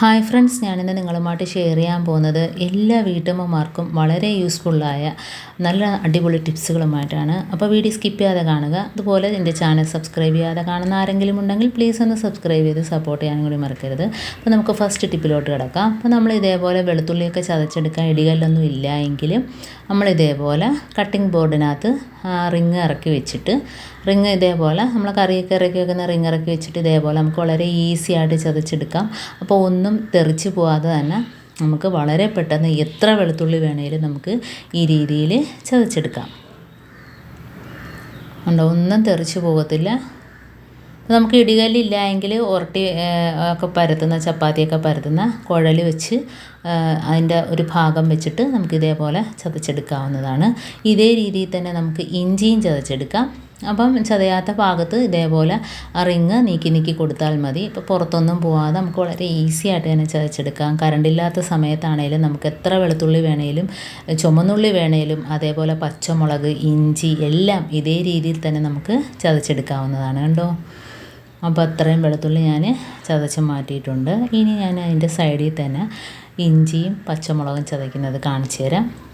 Hi friends ഞാനിന്ന് നിങ്ങളുമായിട്ട് share ചെയ്യാൻ പോകുന്നത് എല്ലാ വീട്ടമ്മമാർക്കും വളരെ യൂസ്ഫുള്ളായ നല്ല അടിപൊളി ടിപ്സുകളുമായിട്ടാണ് അപ്പോൾ വീഡിയോ സ്കിപ്പ് ചെയ്യാതെ കാണുക. അതുപോലെ എന്റെ ചാനൽ സബ്സ്ക്രൈബ് ചെയ്യാതെ കാണുന്ന ആരെങ്കിലും ഉണ്ടെങ്കിൽ പ്ലീസ് ഒന്ന് സബ്സ്ക്രൈബ് ചെയ്ത് സപ്പോർട്ട് ചെയ്യാനും കൂടി മറക്കരുത്. അപ്പോൾ നമുക്ക് ഫസ്റ്റ് ടിപ്പിലോട്ട് കിടക്കാം. അപ്പോൾ നമ്മൾ ഇതേപോലെ വെളുത്തുള്ളിയൊക്കെ ചതച്ചെടുക്കാൻ ഇടികല്ലൊന്നും ഇല്ല എങ്കിലും നമ്മൾ ഇതേപോലെ കട്ടിംഗ് ബോർഡിനകത്ത് റിങ് ഇറക്കി വെച്ചിട്ട് റിങ് ഇതേപോലെ നമ്മൾ കറിയൊക്കെ ഇറക്കി വെക്കുന്ന റിങ് ഇറക്കി വെച്ചിട്ട് ഇതേപോലെ നമുക്ക് വളരെ ഈസി ആയിട്ട് ചതച്ചെടുക്കാം. അപ്പോൾ ഒന്നും തെറിച്ച് പോവാതെ തന്നെ നമുക്ക് വളരെ പെട്ടെന്ന് എത്ര വെളുത്തുള്ളി വേണേലും നമുക്ക് ഈ രീതിയിൽ ചതച്ചെടുക്കാം. ഉണ്ടോ? ഒന്നും തെറിച്ച് പോകത്തില്ല. നമുക്ക് ഇടികല്ലില്ല എങ്കിൽ ഉരട്ടി ഒക്കെ പരത്തുന്ന ചപ്പാത്തിയൊക്കെ പരത്തുന്ന കുഴൽ വെച്ച് അതിന്റെ ഒരു ഭാഗം വെച്ചിട്ട് നമുക്ക് ഇതേപോലെ ചതച്ചെടുക്കാവുന്നതാണ്. ഇതേ രീതിയിൽ തന്നെ നമുക്ക് ഇഞ്ചിയും ചതച്ചെടുക്കാം. അപ്പം ചതയാത്ത ഭാഗത്ത് ഇതേപോലെ റിങ് നീക്കി നീക്കി കൊടുത്താൽ മതി. ഇപ്പോൾ പുറത്തൊന്നും പോവാതെ നമുക്ക് വളരെ ഈസി ആയിട്ട് തന്നെ ചതച്ചെടുക്കാം. കറണ്ടില്ലാത്ത സമയത്താണേലും നമുക്ക് എത്ര വെളുത്തുള്ളി വേണേലും ചുമന്നുള്ളി വേണേലും അതേപോലെ പച്ചമുളക് ഇഞ്ചി എല്ലാം ഇതേ രീതിയിൽ തന്നെ നമുക്ക് ചതച്ചെടുക്കാവുന്നതാണ് കണ്ടോ? അപ്പോൾ അത്രയും വെളുത്തുള്ളി ഞാൻ ചതച്ച് മാറ്റിയിട്ടുണ്ട്. ഇനി ഞാൻ അതിന്റെ സൈഡിൽ തന്നെ ഇഞ്ചിയും പച്ചമുളകും ചതയ്ക്കുന്നത് കാണിച്ചു തരാം.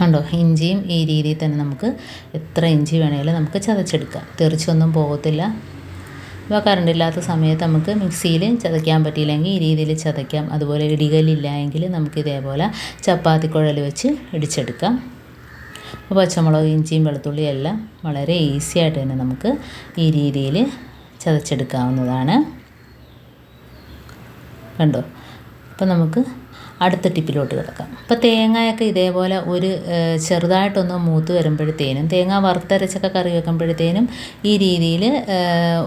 കണ്ടോ? ഇഞ്ചിയും ഈ രീതിയിൽ തന്നെ നമുക്ക് എത്ര ഇഞ്ചി വേണമെങ്കിലും നമുക്ക് ചതച്ചെടുക്കാം. തെറിച്ചൊന്നും പോകത്തില്ല. ഇപ്പോൾ കറണ്ടില്ലാത്ത സമയത്ത് നമുക്ക് മിക്സിയിൽ ചതയ്ക്കാൻ പറ്റിയില്ലെങ്കിൽ ഈ രീതിയിൽ ചതയ്ക്കാം. അതുപോലെ ഇടികല്ലില്ല എങ്കിൽ നമുക്ക് ഇതേപോലെ ചപ്പാത്തി കുഴൽ വെച്ച് ഇടിച്ചെടുക്കാം. അപ്പോൾ പച്ചമുളക് ഇഞ്ചിയും വെളുത്തുള്ളിയും എല്ലാം വളരെ ഈസി ആയിട്ട് തന്നെ നമുക്ക് ഈ രീതിയിൽ ചതച്ചെടുക്കാവുന്നതാണ്. കണ്ടോ? അപ്പോൾ നമുക്ക് അടുത്ത ടിപ്പിലോട്ട് കിടക്കാം. അപ്പോൾ തേങ്ങയൊക്കെ ഇതേപോലെ ഒരു ചെറുതായിട്ടൊന്ന് മൂത്ത് വരുമ്പോഴത്തേനും തേങ്ങ വറുത്തരച്ചൊക്കെ കറി വെക്കുമ്പോഴത്തേനും ഈ രീതിയിൽ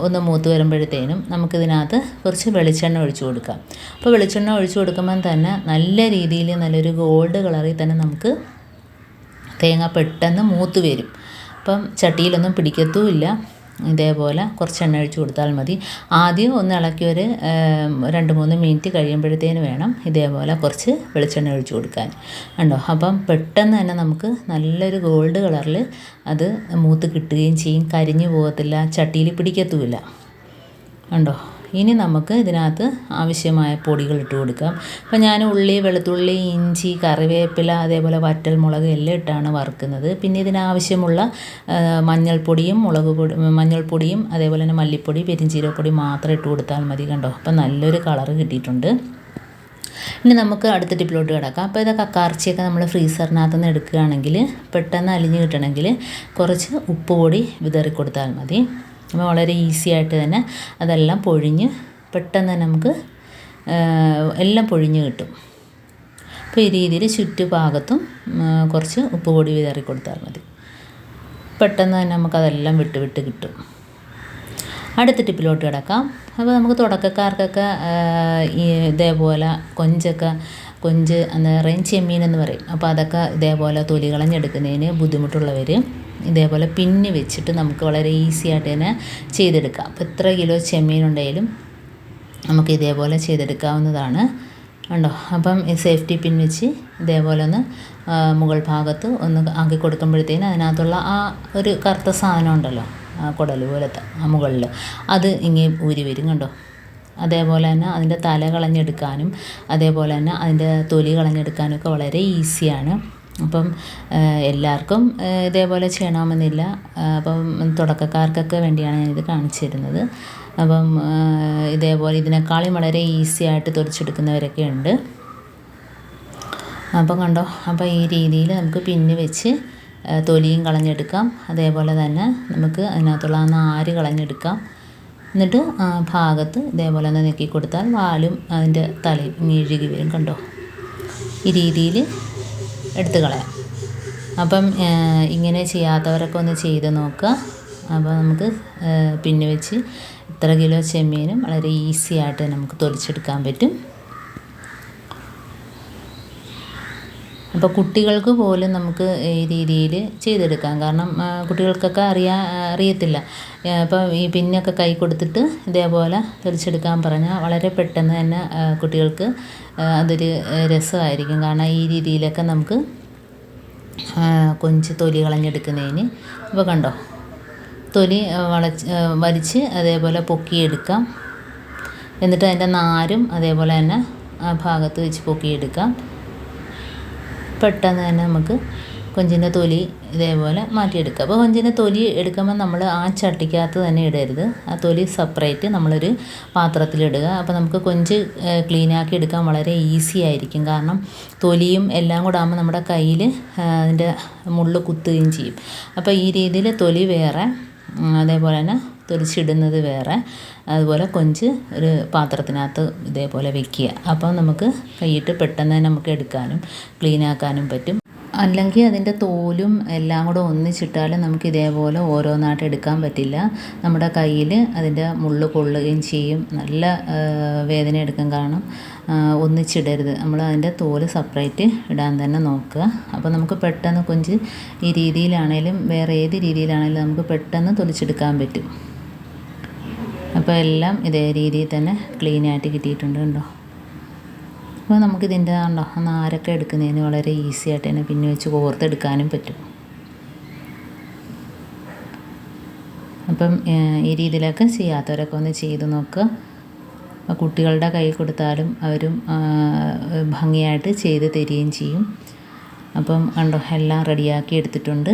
ഒന്ന് മൂത്ത് വരുമ്പോഴത്തേനും നമുക്കിതിനകത്ത് കുറച്ച് വെളിച്ചെണ്ണ ഒഴിച്ചു കൊടുക്കാം. അപ്പോൾ വെളിച്ചെണ്ണ ഒഴിച്ചു കൊടുക്കുമ്പം തന്നെ നല്ല രീതിയിൽ നല്ലൊരു ഗോൾഡ് കളറിൽ തന്നെ നമുക്ക് തേങ്ങ പെട്ടെന്ന് മൂത്ത് വരും. അപ്പം ചട്ടിയിലൊന്നും പിടിക്കത്തുമില്ല. ഇതേപോലെ കുറച്ച് എണ്ണ ഒഴിച്ച് കൊടുത്താൽ മതി. ആദ്യം ഒന്ന് ഇളക്കി ഒരു രണ്ട് മൂന്ന് മിനിറ്റ് കഴിയുമ്പോഴത്തേന് വേണം ഇതേപോലെ കുറച്ച് വെളിച്ചെണ്ണ ഒഴിച്ച് കൊടുക്കാൻ. ഉണ്ടോ അപ്പം പെട്ടെന്ന് തന്നെ നമുക്ക് നല്ലൊരു ഗോൾഡ് കളറിൽ അത് മൂത്ത് കിട്ടുകയും ചെയ്യും. കരിഞ്ഞു പോകത്തില്ല ചട്ടിയിൽ പിടിക്കത്തുമില്ല. കണ്ടോ? ഇനി നമുക്ക് ഇതിനകത്ത് ആവശ്യമായ പൊടികൾ ഇട്ട് കൊടുക്കാം. അപ്പം ഞാൻ ഉള്ളി വെളുത്തുള്ളി ഇഞ്ചി കറിവേപ്പില അതേപോലെ വറ്റൽ മുളക് എല്ലാം ഇട്ടാണ് വറുക്കുന്നത്. പിന്നെ ഇതിനാവശ്യമുള്ള മഞ്ഞൾപ്പൊടിയും മുളക് പൊടി മഞ്ഞൾപ്പൊടിയും അതേപോലെ തന്നെ മല്ലിപ്പൊടി പെരിഞ്ചീരപ്പൊടി മാത്രം ഇട്ട് കൊടുത്താൽ മതി കണ്ടോ? അപ്പം നല്ലൊരു കളറ് കിട്ടിയിട്ടുണ്ട്. ഇനി നമുക്ക് അടുത്ത ടിപ്പിലോട്ട് കിടക്കാം. അപ്പോൾ ഇതൊക്കെ കക്കാർച്ചിയൊക്കെ നമ്മൾ ഫ്രീസറിനകത്ത് നിന്ന് എടുക്കുകയാണെങ്കിൽ പെട്ടെന്ന് അലിഞ്ഞ് കിട്ടണമെങ്കിൽ കുറച്ച് ഉപ്പ് പൊടി വിതറി കൊടുത്താൽ മതി. അപ്പോൾ വളരെ ഈസി ആയിട്ട് തന്നെ അതെല്ലാം പൊഴിഞ്ഞ് പെട്ടെന്ന് തന്നെ നമുക്ക് എല്ലാം പൊഴിഞ്ഞ് കിട്ടും. അപ്പോൾ ഈ രീതിയിൽ ചുറ്റുഭാഗത്തും കുറച്ച് ഉപ്പ് പൊടി വിതറി കൊടുത്താൽ മതി. പെട്ടെന്ന് തന്നെ നമുക്കതെല്ലാം വിട്ട് വിട്ട് കിട്ടും. അടുത്ത ടിപ്പിലോട്ട് കിടക്കാം. അപ്പോൾ നമുക്ക് തുടക്കക്കാർക്കൊക്കെ ഇതേപോലെ കൊഞ്ചൊക്കെ കൊഞ്ച് നിറയും ചെമ്മീൻ എന്ന് പറയും. അപ്പോൾ അതൊക്കെ ഇതേപോലെ തൊലി കളഞ്ഞെടുക്കുന്നതിന് ബുദ്ധിമുട്ടുള്ളവർ ഇതേപോലെ പിന്നി വെച്ചിട്ട് നമുക്ക് വളരെ ഈസി ആയിട്ട് തന്നെ ചെയ്തെടുക്കാം. അപ്പോൾ എത്ര കിലോ ചെമ്മീൻ ഉണ്ടെങ്കിലും നമുക്ക് ഇതേപോലെ ചെയ്തെടുക്കാവുന്നതാണ്. ഉണ്ടോ അപ്പം സേഫ്റ്റി പിൻ വെച്ച് ഇതേപോലെ ഒന്ന് മുകൾ ഭാഗത്ത് ഒന്ന് ആക്കി കൊടുക്കുമ്പോഴത്തേന് അതിനകത്തുള്ള ആ ഒരു കറുത്ത സാധനം ഉണ്ടല്ലോ ആ കുടൽ പോലത്തെ ആ മുകളിൽ അത് ഇങ്ങനെ ഊരി വരും കണ്ടോ? അതേപോലെ തന്നെ അതിന്റെ തല കളഞ്ഞെടുക്കാനും അതേപോലെ തന്നെ അതിന്റെ തൊലി കളഞ്ഞെടുക്കാനും ഒക്കെ വളരെ ഈസിയാണ് അപ്പം എല്ലാവർക്കും ഇതേപോലെ ചെയ്യണമെന്നില്ല. അപ്പം തുടക്കക്കാർക്കൊക്കെ വേണ്ടിയാണ് ഞാനിത് കാണിച്ചു തരുന്നത് അപ്പം ഇതേപോലെ ഇതിനേക്കാളും വളരെ ഈസി ആയിട്ട് തുറച്ചെടുക്കുന്നവരൊക്കെ ഉണ്ട്. അപ്പം കണ്ടോ അപ്പോൾ ഈ രീതിയിൽ നമുക്ക് പിന്ന് വെച്ച് തൊലിയും കളഞ്ഞെടുക്കാം. അതേപോലെ തന്നെ നമുക്ക് അതിനകത്തുള്ള നാര് കളഞ്ഞെടുക്കാം. എന്നിട്ട് ഭാഗത്ത് ഇതേപോലെ ഒന്ന് നീക്കി കൊടുത്താൽ വാലും അതിന്റെ തലയും ഇഴുകി വരും. കണ്ടോ? ഈ രീതിയിൽ എടുത്ത് കളയാം അപ്പം ഇങ്ങനെ ചെയ്യാത്തവരൊക്കെ ഒന്ന് ചെയ്ത് നോക്കുക. അപ്പോൾ നമുക്ക് പിന്നെ വെച്ച് ഇത്ര കിലോ ചെമ്മീനും വളരെ ഈസി ആയിട്ട് നമുക്ക് തൊലിച്ചെടുക്കാൻ പറ്റും. അപ്പോൾ കുട്ടികൾക്ക് പോലും നമുക്ക് ഈ രീതിയിൽ ചെയ്തെടുക്കാം. കാരണം കുട്ടികൾക്കൊക്കെ അറിയാൻ അറിയത്തില്ല. ഇപ്പം ഈ പിന്നൊക്കെ കൈ കൊടുത്തിട്ട് ഇതേപോലെ തിരിച്ചെടുക്കാൻ പറഞ്ഞാൽ വളരെ പെട്ടെന്ന് തന്നെ കുട്ടികൾക്ക് അതൊരു രസമായിരിക്കും. കാരണം ഈ രീതിയിലൊക്കെ നമുക്ക് കൊഞ്ച് തൊലി കളഞ്ഞെടുക്കുന്നതിന്. ഇപ്പോൾ കണ്ടോ? തൊലി വളച്ച് വലിച്ച് അതേപോലെ പൊക്കിയെടുക്കാം. എന്നിട്ട് അതിന്റെ നാരും അതേപോലെ തന്നെ ആ ഭാഗത്ത് വെച്ച് പൊക്കിയെടുക്കാം. പെട്ടെന്ന് തന്നെ നമുക്ക് കൊഞ്ചിന്റെ തൊലി ഇതേപോലെ മാറ്റിയെടുക്കുക അപ്പോൾ കൊഞ്ചിന്റെ തൊലി എടുക്കുമ്പോൾ നമ്മൾ ആ ചട്ടിക്കകത്ത് തന്നെ ഇടരുത്. ആ തൊലി സെപ്പറേറ്റ് നമ്മളൊരു പാത്രത്തിലിടുക. അപ്പോൾ നമുക്ക് കൊഞ്ച് ക്ലീനാക്കി എടുക്കാൻ വളരെ ഈസി ആയിരിക്കും. കാരണം തൊലിയും എല്ലാം കൂടെ ആകുമ്പോൾ നമ്മുടെ കയ്യിൽ അതിന്റെ മുള്ളു കുത്തുകയും ചെയ്യും. അപ്പോൾ ഈ രീതിയിൽ തൊലി വേറെ അതേപോലെ തന്നെ തൊലിച്ചിടുന്നത് വേറെ. അതുപോലെ കൊഞ്ച് ഒരു പാത്രത്തിനകത്ത് ഇതേപോലെ വെക്കുക. അപ്പോൾ നമുക്ക് കൈയിട്ട് പെട്ടെന്ന് തന്നെ നമുക്ക് എടുക്കാനും ക്ലീനാക്കാനും പറ്റും. അല്ലെങ്കിൽ അതിന്റെ തോലും എല്ലാം കൂടെ ഒന്നിച്ചിട്ടാൽ നമുക്ക് ഇതേപോലെ ഓരോന്നായിട്ട് എടുക്കാൻ പറ്റില്ല. നമ്മുടെ കയ്യിൽ അതിന്റെ മുള്ള് കൊള്ളുകയും ചെയ്യും. നല്ല വേദന എടുക്കാൻ കാരണം ഒന്നിച്ചിടരുത്. നമ്മൾ അതിന്റെ തോൽ സെപ്പറേറ്റ് ഇടാൻ തന്നെ നോക്കുക. അപ്പോൾ നമുക്ക് പെട്ടെന്ന് കൊഞ്ച് ഈ രീതിയിലാണേലും വേറെ ഏത് രീതിയിലാണേലും നമുക്ക് പെട്ടെന്ന് തൊലിച്ചെടുക്കാൻ പറ്റും. അപ്പോൾ എല്ലാം ഇതേ രീതിയിൽ തന്നെ ക്ലീൻ ആയിട്ട് കിട്ടിയിട്ടുണ്ട് കണ്ടോ? അപ്പോൾ നമുക്കിതിന്റെ ഉണ്ടോ നാരൊക്കെ എടുക്കുന്നതിന് വളരെ ഈസി ആയിട്ട് തന്നെ പിന്നെ വെച്ച് കോർത്തെടുക്കാനും പറ്റും. അപ്പം ഈ രീതിയിലൊക്കെ ചെയ്യാത്തവരൊക്കെ ഒന്ന് ചെയ്ത് നോക്കുക കുട്ടികളുടെ കൈ കൊടുത്താലും അവരും ഭംഗിയായിട്ട് ചെയ്ത് തരികയും ചെയ്യും. അപ്പം കണ്ടോ എല്ലാം റെഡിയാക്കി എടുത്തിട്ടുണ്ട്.